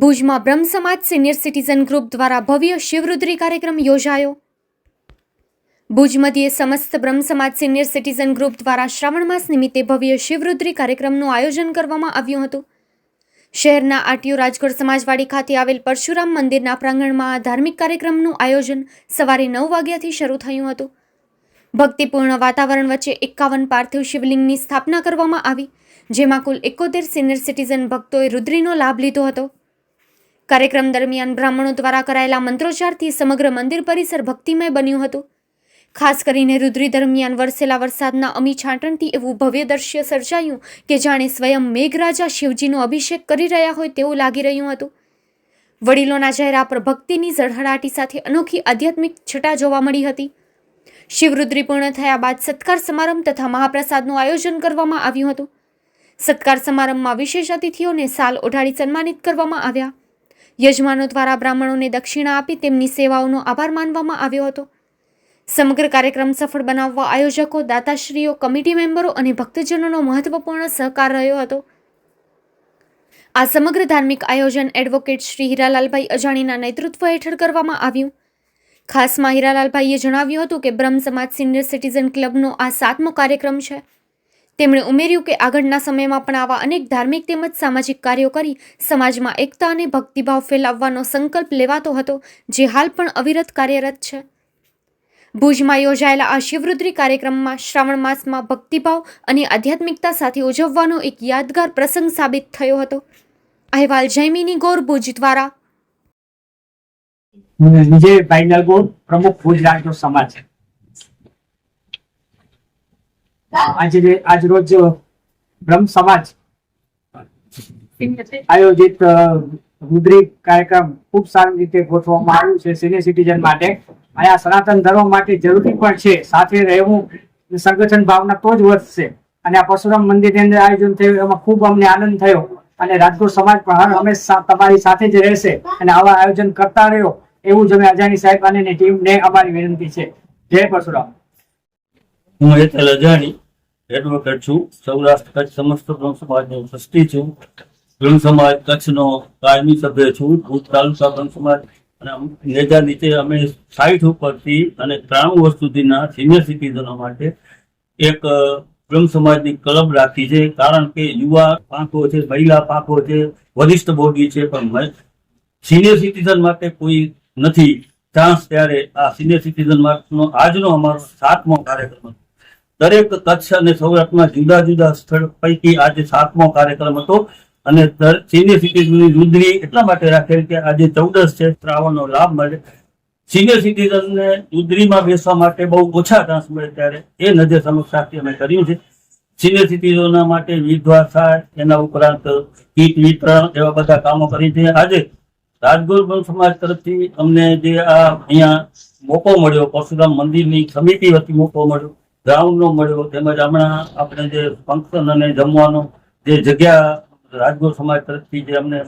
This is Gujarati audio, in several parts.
ભુજમાં બ્રહ્મ સમાજ સિનિયર સિટીઝન ગ્રુપ દ્વારા ભવ્ય શિવરુદ્રી કાર્યક્રમ યોજાયો. ભુજ મધ્યે સમસ્ત બ્રહ્મ સમાજ સિનિયર સિટીઝન ગ્રુપ દ્વારા શ્રાવણ માસ નિમિત્તે ભવ્ય શિવરુદ્રી કાર્યક્રમનું આયોજન કરવામાં આવ્યું હતું. શહેરના આટીઓ રાજગઢ સમાજવાડી ખાતે આવેલ પરશુરામ મંદિરના પ્રાંગણમાં આ ધાર્મિક કાર્યક્રમનું આયોજન સવારે નવ વાગ્યાથી શરૂ થયું હતું. ભક્તિપૂર્ણ વાતાવરણ વચ્ચે એકાવન પાર્થિવ શિવલિંગની સ્થાપના કરવામાં આવી, જેમાં કુલ એકોતેર સિનિયર સિટીઝન ભક્તોએ રુદ્રીનો લાભ લીધો હતો. કાર્યક્રમ દરમિયાન બ્રાહ્મણો દ્વારા કરાયેલા મંત્રોચ્ચારથી સમગ્ર મંદિર પરિસર ભક્તિમય બન્યું હતું. ખાસ કરીને રુદ્રી દરમિયાન વરસેલા વરસાદના અમી છાંટણથી એવું ભવ્ય દ્રશ્ય સર્જાયું કે જાણે સ્વયં મેઘરાજા શિવજીનો અભિષેક કરી રહ્યા હોય તેવું લાગી રહ્યું હતું. વડીલોના ચહેરા પર ભક્તિની ઝળહળાટી સાથે અનોખી આધ્યાત્મિક છટા જોવા મળી હતી. શિવરુદ્રી પૂર્ણ થયા બાદ સત્કાર સમારંભ તથા મહાપ્રસાદનું આયોજન કરવામાં આવ્યું હતું. સત્કાર સમારંભમાં વિશેષ અતિથિઓને સાલ ઓઢાડી સન્માનિત કરવામાં આવ્યા. યજમાનો દ્વારા બ્રાહ્મણોને દક્ષિણા આપી તેમની સેવાઓનો આભાર માનવામાં આવ્યો હતો. સમગ્ર કાર્યક્રમ સફળ બનાવવા આયોજકો, દાતાશ્રીઓ, કમિટી મેમ્બરો અને ભક્તજનોનો મહત્વપૂર્ણ સહકાર રહ્યો હતો. આ સમગ્ર ધાર્મિક આયોજન એડવોકેટ શ્રી હીરાલાલભાઈ અજાણીના નેતૃત્વ હેઠળ કરવામાં આવ્યું. ખાસમાં હીરાલાલભાઈએ જણાવ્યું હતું કે બ્રહ્મ સમાજ સિનિયર સિટીઝન ક્લબનો આ સાતમો કાર્યક્રમ છે. તેમણે ઉમેર્યું કે આગળના સમયમાં પણ આવા અનેક ધાર્મિક તેમજ સામાજિક કાર્યો કરી સમાજમાં એકતા અને ભક્તિભાવ ફેલાવવાનો સંકલ્પ લેવાતો હતો, જે હાલ પણ અવિરત કાર્યરત છે. ભુજમાં યોજાયેલા આ શિવરુદ્રી કાર્યક્રમમાં શ્રાવણ માસમાં ભક્તિભાવ અને આધ્યાત્મિકતા સાથે ઉજવવાનો એક યાદગાર પ્રસંગ સાબિત થયો હતો. અહેવાલ જયમિની ગોર, ભુજ દ્વારા. વિજય વિજયભાઈ ગોર પ્રમુખ ભુજ રાજનો સમાજ. આજે આજ રોજ બ્રહ્મ સમાજ આયોજિત અ, કાર્યક્રમ ખૂબ સારી રીતે ગોઠવવામાં આવ્યું છે સિનિયર સિટીઝન માટે. આ સનાતન ધર્મ માટે જરૂરી પણ છે. સાથે રહેવું સંગઠન ભાવના તો જ વધશે. અને આ પરશુરામ મંદિરની અંદર આયોજન થયું એમાં ખૂબ અમને આનંદ થયો. અને રાજકોટ સમાજ પણ હર હંમેશા તમારી સાથે જ રહેશે. અને આવા આયોજન કરતા રહ્યો એવું જ અમે અજાણી સાહેબ અને ટીમને અમારી વિનંતી છે. જય પરશુરામ. હું હેતલ અજાણી એડવોકેટ છું, સૌરાષ્ટ્ર કચ્છ સમસ્ત બ્રહ્મ સમાજનો ટ્રસ્ટી છું. બ્રહ્મ સમાજ કચ્છનો કાયમી સભ્ય છું, ભુજ તાલુકા બ્રહ્મ સમાજ. અને નેજા નીચે અમે સાઠ ઉપરથી અને ત્રાણું વર્ષ સુધીના સિનિયર સિટીઝનો માટે એક બ્રહ્મ સમાજની ક્લબ રાખી છે. કારણ કે યુવા પાંખો છે, મહિલા પાંખો છે, વરિષ્ઠ બોડી છે, પણ સિનિયર સિટીઝન માટે કોઈ નથી. ચાન્સ ત્યારે આ સિનિયર સિટીઝન માટેનો આજનો અમારો સાતમો કાર્યક્રમ દરેક કચ્છ અને સૌરાષ્ટ્રમાં જુદા જુદા સ્થળ પૈકી આજે સાતમો કાર્યક્રમ હતો. અને સિનિયર સિટીઝનની રુદ્રી એટલા માટે રાખેલ કે આજે ચૌદસ છે, શ્રાવણનો લાભ મળે. સિનિયર સિટીઝનને રુદ્રીમાં બેસવા માટે બહુ ઓછા ચાન્સ મળે ત્યારે એ નજર સમક્ષ રાખી અમે કર્યું છે. સિનિયર સિટીઝનો માટે વિધવા સહાય એના ઉપરાંત કીટ વિતરણ એવા બધા કામો કરી છે. આજે રાજગોર સમાજ તરફથી અમને જે આ અહીંયા મોકો મળ્યો, પરશુરામ મંદિરની સમિતિ વતી મોકો મળ્યો. ગ્રાઉન્ડનો મળ્યો. તેમજ હમણાં આપણે જે ફંક્શન અને જમવાનો જે જગ્યા રાજગોર સમાજ તરફથી જે અમને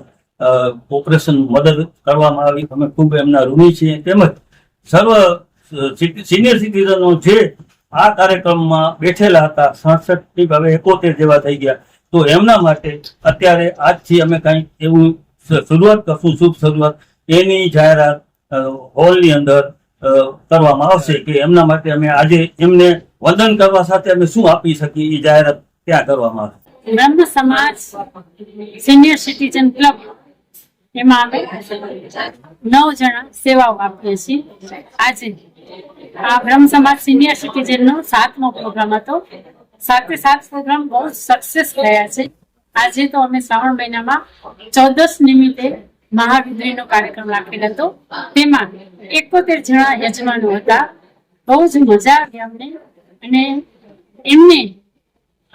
ઓપરેશન મદદ કરવામાં આવી. અમે ખૂબ એમના ઋણી છીએ. તેમજ સર્વ સિનિયર સિટીઝનો જે આ કાર્યક્રમમાં બેઠેલા હતા સડસઠથી હવે એકોતેર જેવા થઈ ગયા. તો એમના માટે અત્યારે આજથી અમે કંઈક એવું શરૂઆત કરશું, શુભ શરૂઆત. એની જાહેરાત હોલની અંદર કરવામાં આવશે કે એમના માટે અમે આજે એમને વંદન કરવા સાથે અમે શું આપી શકીએ એ જાહેરાત ત્યાં કરવામાં આવશે. બ્રહ્મ સમાજ સિનિયર સિટીઝન ક્લબ એમાં અમે નવ જણા સેવાઓ આપીએ છીએ. આજે આ બ્રહ્મ સમાજ સિનિયર સિટીઝન નો સાતમો પ્રોગ્રામ હતો. સાથે સાત પ્રોગ્રામ બહુ સક્સેસ થયા છે. આજે તો અમે શ્રાવણ મહિનામાં ચૌદસ નિમિત્તે મહાવિદ્રીનો કાર્યક્રમ રાખેલ હતો. તેમાં એકોતેર જણા યજમાનો હતા. બહુ જ મજા આવી અમને. અને એમને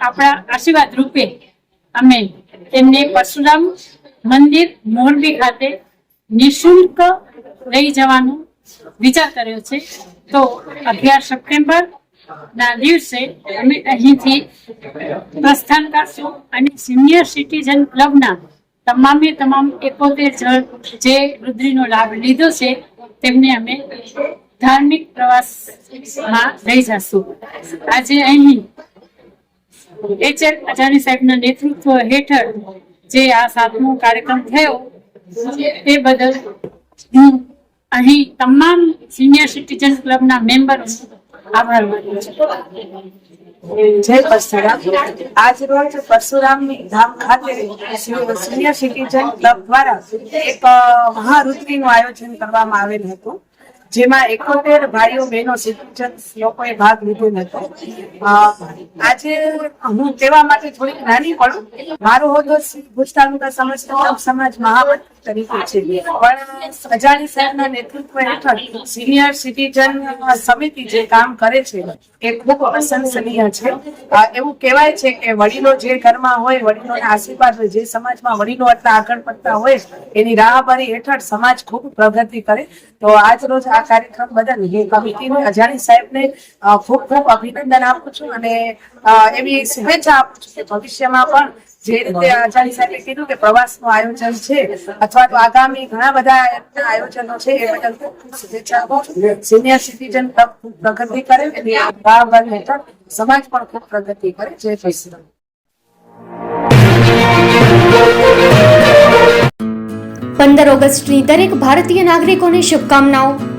આપણા આશીર્વાદ રૂપે અમે એમને પરશુરામ મંદિર, મોરબી ખાતે નિઃશુલ્ક લઈ જવાનો વિચાર કર્યો છે. તો અગિયાર સપ્ટેમ્બર ના દિવસે અમે અહીંથી પ્રસ્થાન કરશું અને સિનિયર સિટીઝન ક્લબના તમામે તમામ એકોતેર જણ જે રુદ્રીનો લાભ લીધો છે, તેમને અમે ધાર્મિક પ્રવાસમાં લઈ જશું. આજે અહીં એચએલ અજાણી સાહેબના નેતૃત્વ હેઠળ જે આ સાતમો કાર્યક્રમ થયો, તે બદલ હું અહીં તમામ સિનિયર સિટીઝન ક્લબના મેમ્બરો આભાર માનું છું જય પરશુરામ આજ રોજ પરશુરામ ધામ ખાતે સિનિયર સિટીઝન ક્લબ દ્વારા એક અ, મહારુદ્રી નું આયોજન કરવામાં આવેલ હતું જેમાં એકોતેર ભાઈઓ બહેનો સિટીઝન લોકોએ ભાગ લીધો હતો. આજે હું કહેવા માટે થોડીક નાની પણ મારો હોદ્દો ભુજ તાલુકા સમાજ સમાજ મહાવત તરીકે છે. પણ અજાણી સાહેબના નેતૃત્વ હેઠળ સિનિયર સિટીઝન સમિતિ જે કામ કરે છે, એ ખૂબ પ્રશંસનીય છે. એવું કહેવાય છે કે વડીલો જે ઘરમાં હોય, વડીલોના આશીર્વાદ હોય, જે સમાજમાં વડીલો એટલા આગળ પડતા હોય, એની રાહબરી હેઠળ સમાજ ખૂબ પ્રગતિ કરે. તો આજ રોજ આ કાર્યક્રમ બદલ કમિટીને અજાણી સાહેબને ખૂબ ખૂબ અભિનંદન આપું છું અને એવી શુભેચ્છા આપું છું કે ભવિષ્યમાં પણ જે રીતે અજાણી સાહેબે કીધું કે પ્રવાસનું આયોજન છે, અથવા તો આગામી ઘણા બધા આયોજનો છે, એ બદલ શુભેચ્છા આપું છું. સિનિયર સિટીઝન પ્રગતિ કરે, એની રાહબર હેઠળ સમાજ પણ ખૂબ પ્રગતિ કરે. જય જય પંદર ઓગસ્ટની દરેક ભારતીય નાગરિકોને શુભકામનાઓ.